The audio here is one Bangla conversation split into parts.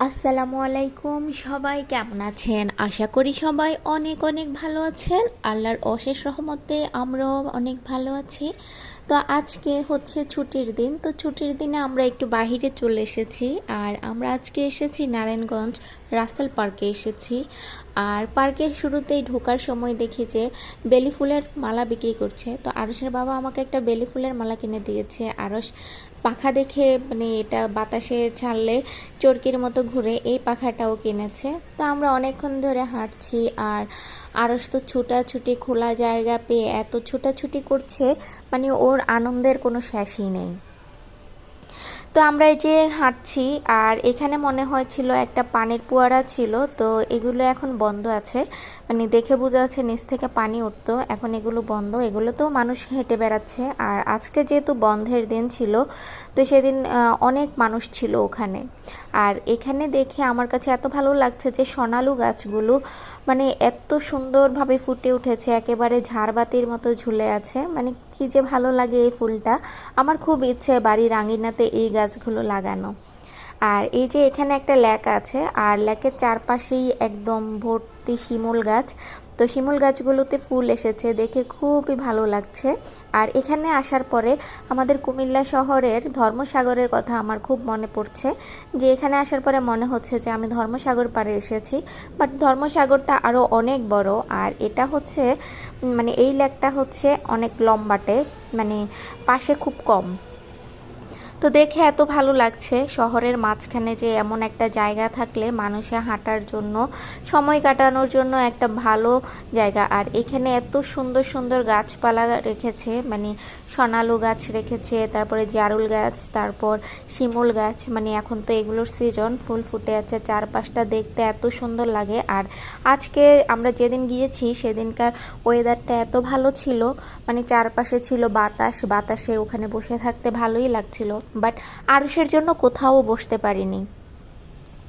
আসসালামু আলাইকুম, সবাই কেমন আছেন? আশা করি সবাই অনেক অনেক ভালো আছেন। আল্লাহর অশেষ রহমতে আমরাও অনেক ভালো আছি। তো আজকে হচ্ছে ছুটির দিন। তো ছুটির দিনে আমরা একটু বাহিরে চলে এসেছি আর আমরা আজকে এসেছি নারায়ণগঞ্জ রাসেল পার্কে এসেছি। আর পার্কের শুরুতেই ঢোকার সময় দেখি যে বেলি ফুলের মালা বিক্রি করছে। তো আরসের বাবা আমাকে একটা বেলি ফুলের মালা কিনে দিয়েছে। আরস পাখা দেখে মানে এটা বাতাসে ছাড়লে চরকির মতো ঘুরে এই পাখাটাও কিনেছে। তো আমরা অনেকক্ষণ ধরে হাঁটছি আর আরস তো ছুটাছুটি খোলা জায়গা পেয়ে এত ছুটাছুটি করছে মানে ওর আনন্দের কোনো শেষই নেই। তো আমরা এই যে হাঁটছি, আর এখানে মনে হয়েছিল একটা পানির পুয়ারা ছিল, তো এগুলো এখন বন্ধ আছে। মানে দেখে বোঝা যাচ্ছে নিচ থেকে পানি উঠতো, এখন এগুলো বন্ধ। এগুলো তো মানুষ হেঁটে বেড়াচ্ছে, আর আজকে যেহেতু বন্ধের দিন ছিল, তো সেদিন অনেক মানুষ ছিল ওখানে। আর এখানে দেখে আমার কাছে এত ভালো লাগছে যে সোনালু গাছগুলো মানে এত সুন্দরভাবে ফুটে উঠেছে, একেবারে ঝাড়বাতির মতো ঝুলে আছে। মানে কি যে ভালো লাগে এই ফুলটা। আমার খুব ইচ্ছে বাড়ির আঙিনাতে এই গাছগুলো লাগানো। আর এই যে এখানে একটা ল্যাক আছে, আর ল্যাকের চারপাশেই একদম ভর্তি শিমুল গাছ। তো শিমুল গাছগুলোতে ফুল এসেছে, দেখে খুবই ভালো লাগছে। আর এখানে আসার পরে আমাদের কুমিল্লা শহরের ধর্মসাগরের কথা আমার খুব মনে পড়ছে, যে এখানে আসার পরে মনে হচ্ছে যে আমি ধর্মসাগর পাড়ে এসেছি। বাট ধর্মসাগরটা আরও অনেক বড়, আর এটা হচ্ছে মানে এই লেকটা হচ্ছে অনেক লম্বাটে মানে পাশে খুব কম। তো দেখে এত ভালো লাগছে শহরের মাঝখানে যে এমন একটা জায়গা থাকলে মানুষে হাঁটার জন্য, সময় কাটানোর জন্য একটা ভালো জায়গা। আর এখানে এত সুন্দর সুন্দর গাছপালা রেখেছে মানে সোনালু গাছ রেখেছে, তারপরে জারুল গাছ, তারপর শিমুল গাছ মানে এখন তো এগুলোর সিজন ফুল ফুটে আছে চারপাশটা দেখতে এত সুন্দর লাগে। আর আজকে আমরা যেদিন গিয়েছি সেদিনকার ওয়েদারটা এত ভালো ছিল মানে চারপাশে ছিল বাতাস, বাতাসে ওখানে বসে থাকতে ভালোই লাগছিল। বাট আরুষের জন্য কোথাও বসতে পারিনি।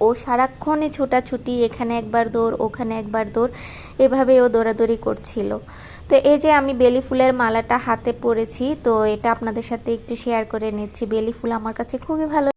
ও সারাক্ষণই ছোটাছুটি, এখানে একবার দৌড়, ওখানে একবার দৌড় এভাবে ও দৌড়াদৌড়ি করছিল। তো এই যে আমি বেলি ফুলের মালাটা হাতে পরেছি, তো এটা আপনাদের সাথে একটু শেয়ার করে নিচ্ছি। বেলি ফুল আমার কাছে খুবই ভালো